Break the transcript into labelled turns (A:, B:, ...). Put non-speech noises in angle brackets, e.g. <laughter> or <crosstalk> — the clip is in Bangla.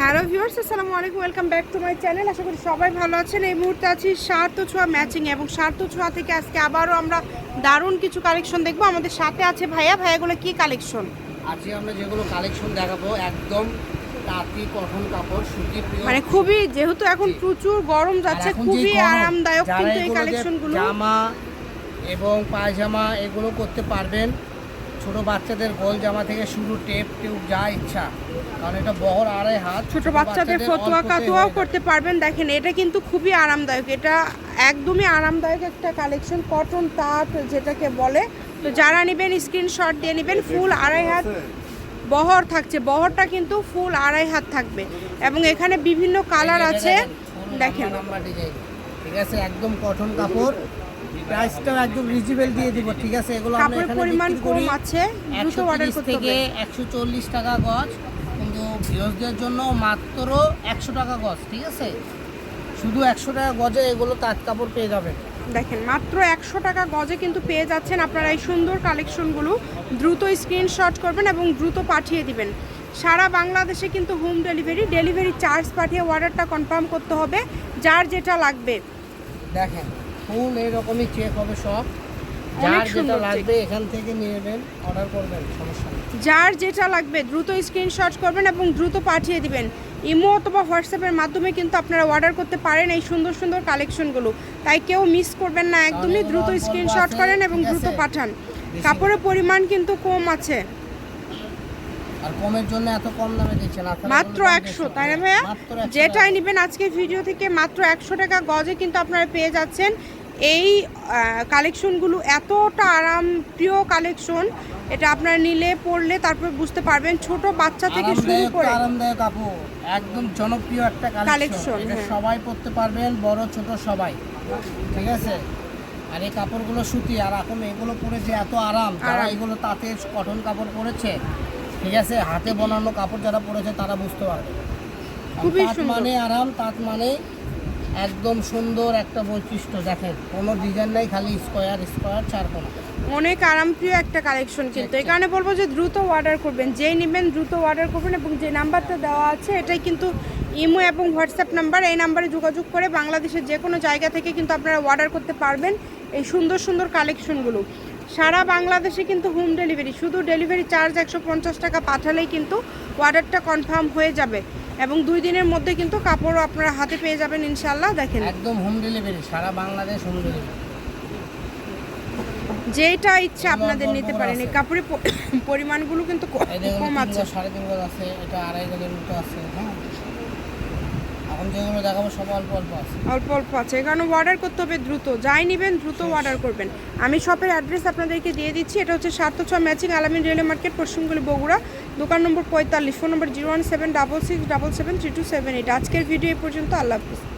A: হ্যালো ভিউয়ার্স আসসালামু আলাইকুম welcome back to my channel. আশা করি সবাই ভালো আছেন। এই মুহূর্তে আছি সার্থ ছোঁয়া ম্যাচিং এবং সার্থ ছোঁয়া থেকে আজকে আবারও আমরা দারুণ কিছু কালেকশন দেখব। আমাদের সাথে আছে ভাইয়া। ভাইয়াগুলো কি কালেকশন?
B: আজকে আমরা যেগুলো কালেকশন দেখাবো একদম তাঁতি কটন কাপড় সুতি
A: মানে খুবই যেহেতু এখন প্রচুর গরম যাচ্ছে খুবই আরামদায়ক কিন্তু এই কালেকশনগুলো।
B: জামা এবং পায়জামা এগুলো করতে পারবেন ছোট বাচ্চাদের গোল জামা থেকে শুরু টেপ টেপ যা ইচ্ছা। কারণ এটা বহর আড়াই হাত।
A: ছোট বাচ্চাদের ফতুয়া কাতুয়াও করতে পারবেন দেখেন এটা কিন্তু খুবই আরামদায়ক। এটা একদমই আরামদায়ক একটা কালেকশন কটন তাঁত যেটাকে বলে। তো যারা নেবেন স্ক্রিনশট দিয়ে নেবেন ফুল আড়াই হাত বহর থাকছে। বহরটা কিন্তু ফুল আড়াই হাত থাকবে। এবং এখানে বিভিন্ন কালার আছে দেখেন।
B: ঠিক আছে একদম কটন কাপড়। প্রাইসটাও একদম রিজনেবল দিয়ে দিব ঠিক আছে? এগুলো আমরা এখানে
A: পরিমাণ কম আছে দ্রুত অর্ডার করতে
B: থেকে
A: হবে।
B: একশো চল্লিশ টাকা গজ কিন্তু ভিউজদের জন্য মাত্র একশো টাকা গজ ঠিক আছে? শুধু একশো টাকা গজে এগুলো তাঁত কাপড় পেয়ে যাবেন।
A: দেখেন মাত্র একশো টাকা গজে কিন্তু পেয়ে যাচ্ছেন আপনারা এই সুন্দর কালেকশনগুলো। দ্রুত স্ক্রিনশট করবেন এবং দ্রুত পাঠিয়ে দিবেন। সারা বাংলাদেশে কিন্তু হোম ডেলিভারি ডেলিভারি চার্জ পাঠিয়ে অর্ডারটা কনফার্ম করতে হবে যার যেটা লাগবে।
B: দেখেন ফুল এরকমই চেক হবে সব। যার যেটা লাগবে এখান থেকে নিয়ে নেবেন অর্ডার করবেন সমস্যা নেই।
A: যার যেটা লাগবে দ্রুত স্ক্রিনশট করবেন এবং দ্রুত পাঠিয়ে দিবেন। ইমো অথবা হোয়াটসঅ্যাপের মাধ্যমে কিন্তু আপনারা অর্ডার করতে পারেন এই সুন্দর সুন্দর কালেকশনগুলো তাই কেউ মিস করবেন না একদমই দ্রুত স্ক্রিনশট করেন এবং দ্রুত পাঠান। কাপড়ের পরিমাণ কিন্তু কম আছে।
B: আর কমের জন্য এত কম দামে দিচ্ছেন। আপনারা
A: মাত্র একশো তাই না ভাইয়া? যেটাই। নেবেন আজকের ভিডিও থেকে মাত্র একশো টাকা গজে কিন্তু আপনারা পেয়ে যাচ্ছেন। এই কালেকশনগুলো এতটা আরাম প্রিয় কালেকশন। এটা আপনারা নিলে পড়লে তারপর বুঝতে পারবেন ছোট বাচ্চা থেকে শুরু করে।
B: আরামদায়ক কাপড় একদম জনপ্রিয় একটা কালেকশন।
A: হ্যাঁ।
B: সবাই পরতে পারবেন বড় ছোট সবাই। ঠিক আছে? আর এই কাপড়গুলো সুতি আর এখন এগুলো পরে যে এত আরাম
A: আরাম।
B: এগুলো তাতে কটন কাপড় পরেছে ঠিক আছে হাতে বানানো কাপড় যারা পরেছে তারা বুঝতে পারবে। তাঁত মানে আরাম তাঁত মানে একদম সুন্দর একটা বৈশিষ্ট্য। দেখেন কোনো ডিজাইন নাই খালি স্কোয়ার স্কোয়ার চার কোনা।
A: অনেক আরামপ্রিয় একটা কালেকশন কিন্তু। এই কারণে বলব যে দ্রুত অর্ডার করবেন। যেই নেবেন দ্রুত অর্ডার করবেন এবং যে নাম্বারটা দেওয়া আছে এটাই কিন্তু ইমো এবং হোয়াটসঅ্যাপ নাম্বার। এই নাম্বারে যোগাযোগ করে বাংলাদেশের যে কোনো জায়গা থেকে কিন্তু আপনারা অর্ডার করতে পারবেন এই সুন্দর সুন্দর কালেকশনগুলো সারা বাংলাদেশে কিন্তু হোম ডেলিভারি শুধু ডেলিভারি চার্জ একশো পঞ্চাশ টাকা পাঠালেই কিন্তু অর্ডারটা কনফার্ম হয়ে যাবে এবং দুই দিনের মধ্যে কিন্তু কাপড়ও আপনারা হাতে পেয়ে যাবেন ইনশাল্লাহ দেখেন।
B: একদম হোম ডেলিভারি সারা বাংলাদেশ হোম ডেলিভারি।
A: যেটা ইচ্ছা আপনাদের নিতে পারেন এই। কাপড়ের <coughs> পরিমাণগুলো কিন্তু
B: দেখুন
A: কম আছে।
B: সাড়ে তিন গজ আছে এটা আড়াই গজের মতো আছে হ্যাঁ? এখন যেগুলো দেখাবো সব অল্প অল্প আছে।
A: অল্প অল্প আছে। এখানে অর্ডার করতে হবে দ্রুত। যাই নেবেন দ্রুত অর্ডার করবেন। আমি শপের অ্যাড্রেস আপনাদেরকে দিয়ে দিচ্ছি। এটা হচ্ছে সাত ছ ম্যাচিং আলামিন রেলওয়ে মার্কেট পশ্চিমগুলি বগুড়া। দোকান নম্বর পঁয়তাল্লিশ phone number zero one seven double six double seven three two seven eight আজকের ভিডিও এই পর্যন্ত। আল্লাহ হাফিজ।